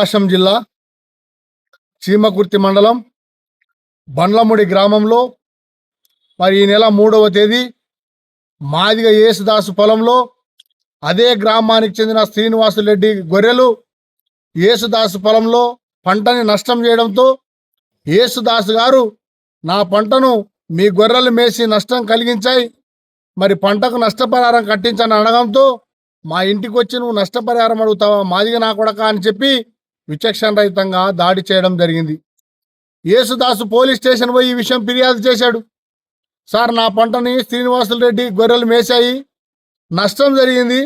ప్రకాశం జిల్లా చీమకుర్తి మండలం బండ్లముడి గ్రామంలో మరి ఈ నెల మూడవ తేదీ మాదిగ యేసుదాసు పొలంలో అదే గ్రామానికి చెందిన శ్రీనివాసులరెడ్డి గొర్రెలు యేసుదాసు పొలంలో పంటని నష్టం చేయడంతో యేసుదాసు గారు నా పంటను మీ గొర్రెలు మేసి నష్టం కలిగించాయి. మరి పంటకు నష్టపరిహారం కట్టించని అనడంతో మా ఇంటికి వచ్చి నువ్వు నష్టపరిహారం అడుగుతావా? మాదిగ నా కొడక అని చెప్పి విచక్షణ రహితంగా దాడి చేయడం జరిగింది. యేసుదాసు పోలీస్ స్టేషన్ పోయి ఈ విషయం ఫిర్యాదు చేశాడు. సార్ నా పంటని శ్రీనివాసులు రెడ్డి గొర్రెలు మేశాయి. నష్టం జరిగింది.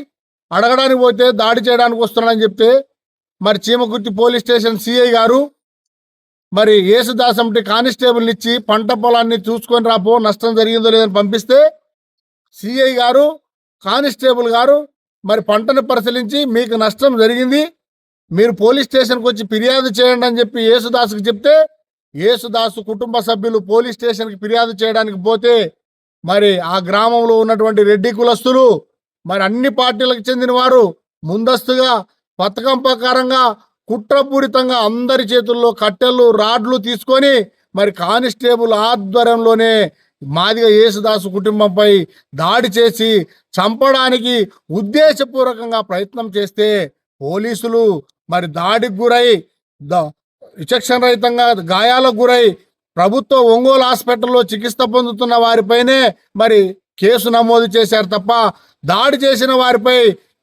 అడగడానికి పోతే దాడి చేయడానికి వస్తున్నాడని చెప్తే మరి చీమకుర్తి పోలీస్ స్టేషన్ సిఐ గారు మరి యేసుదాస్ అంటే కానిస్టేబుల్ ఇచ్చి పంట పొలాన్ని చూసుకొని రాపో నష్టం జరిగిందో లేదని పంపిస్తే సిఐ గారు కానిస్టేబుల్ గారు మరి పంటను పరిశీలించి మీకు నష్టం జరిగింది. మీరు పోలీస్ స్టేషన్కి వచ్చి ఫిర్యాదు చేయండి అని చెప్పి యేసుదాసుకి చెప్తే యేసుదాసు కుటుంబ సభ్యులు పోలీస్ స్టేషన్కి ఫిర్యాదు చేయడానికి పోతే మరి ఆ గ్రామంలో ఉన్నటువంటి రెడ్డి కులస్తులు మరి అన్ని పార్టీలకు చెందిన వారు ముందస్తుగా పథకం ప్రకారంగా కుట్రపూరితంగా అందరి చేతుల్లో కట్టెలు రాడ్లు తీసుకొని మరి కానిస్టేబుల్ ఆధ్వర్యంలోనే మాదిగ యేసుదాసు కుటుంబంపై దాడి చేసి చంపడానికి ఉద్దేశపూర్వకంగా ప్రయత్నం చేస్తే పోలీసులు మరి దాడికి గురై ద- విచక్షణ రహితంగా గాయాలకు గురై ప్రభుత్వ ఒంగోలు హాస్పిటల్లో చికిత్స పొందుతున్న వారిపైనే మరి కేసు నమోదు చేశారు తప్ప దాడి చేసిన వారిపై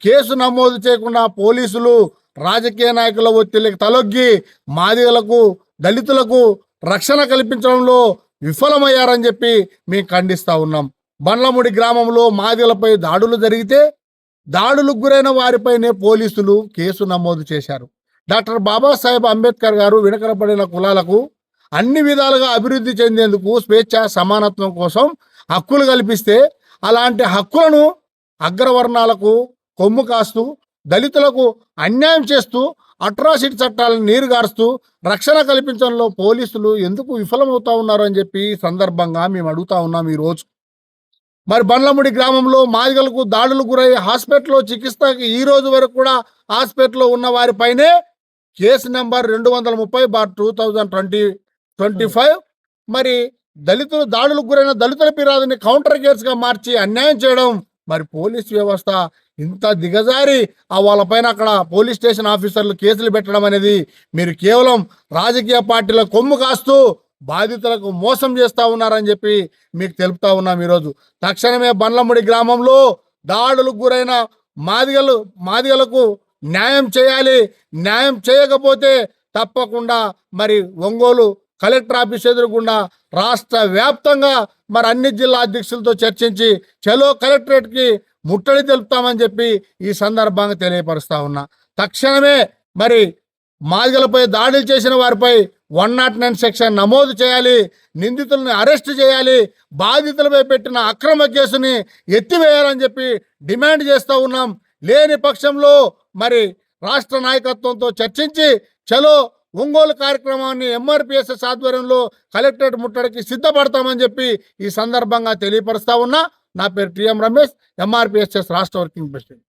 కేసు నమోదు చేయకుండా పోలీసులు రాజకీయ నాయకుల ఒత్తిడికి తలొగ్గి మాదిగలకు దళితులకు రక్షణ కల్పించడంలో విఫలమయ్యారని చెప్పి మేము ఖండిస్తా ఉన్నాం. బండ్లముడి గ్రామంలో మాదిలపై దాడులు జరిగితే దాడులకు గురైన వారిపైనే పోలీసులు కేసు నమోదు చేశారు. డాక్టర్ బాబాసాహెబ్ అంబేద్కర్ గారు వెనుకబడిన కులాలకు అన్ని విధాలుగా అభివృద్ధి చెందేందుకు స్వేచ్ఛ సమానత్వం కోసం హక్కులు కల్పిస్తే అలాంటి హక్కులను అగ్రవర్ణాలకు కొమ్ము కాస్తూ దళితులకు అన్యాయం చేస్తూ అట్రాసిటీ చట్టాలను నీరుగారుస్తూ రక్షణ కల్పించడంలో పోలీసులు ఎందుకు విఫలమవుతా ఉన్నారు అని చెప్పి సందర్భంగా మేము అడుగుతా ఉన్నాం ఈరోజు. మరి బండ్లముడి గ్రామంలో మాదిగలకు దాడులు గురై హాస్పిటల్లో చికిత్సకి ఈ రోజు వరకు కూడా హాస్పిటల్లో ఉన్న వారిపైనే కేసు నెంబర్ రెండు వందల ముప్పై bar two thousand twenty twenty five మరి దళితులు దాడులకు గురైన దళితుల ఫిర్యాదుని కౌంటర్ కేసుగా మార్చి అన్యాయం చేయడం మరి పోలీస్ వ్యవస్థ ఇంత దిగజారి ఆ వాళ్ళపైన అక్కడ పోలీస్ స్టేషన్ ఆఫీసర్లు కేసులు పెట్టడం అనేది మీరు కేవలం రాజకీయ పార్టీల కొమ్ము కాస్తూ బాధితులకు మోసం చేస్తూ ఉన్నారని చెప్పి మీకు తెలుపుతా ఉన్నాం ఈరోజు. తక్షణమే బండ్లముడి గ్రామంలో దాడులకు గురైన మాదిగలు మాదిగలకు న్యాయం చేయాలి. న్యాయం చేయకపోతే తప్పకుండా మరి ఒంగోలు కలెక్టర్ ఆఫీస్ ఎదురుకుండా రాష్ట్ర వ్యాప్తంగా మరి అన్ని జిల్లా అధ్యక్షులతో చర్చించి చలో కలెక్టరేట్కి ముట్టడి తెలుపుతామని చెప్పి ఈ సందర్భంగా తెలియపరుస్తా ఉన్నా. తక్షణమే మరి మాదిగలపై దాడులు చేసిన వారిపై వన్ నాట్ నైన్ సెక్షన్ నమోదు చేయాలి నిందితులను అరెస్ట్ చేయాలి బాధితులపై పెట్టిన అక్రమ కేసుని ఎత్తివేయాలని చెప్పి డిమాండ్ చేస్తూ ఉన్నాం. లేని పక్షంలో మరి రాష్ట్ర నాయకత్వంతో చర్చించి చలో ఒంగోలు కార్యక్రమాన్ని ఎంఆర్పిఎస్ఎస్ ఆధ్వర్యంలో కలెక్టరేట్ ముట్టడికి సిద్ధపడతామని చెప్పి ఈ సందర్భంగా తెలియపరుస్తా ఉన్నా. నా పేరు టిఎం రమేష్ ఎంఆర్పిఎస్ఎస్ రాష్ట్ర వర్కింగ్ ప్రెసిడెంట్.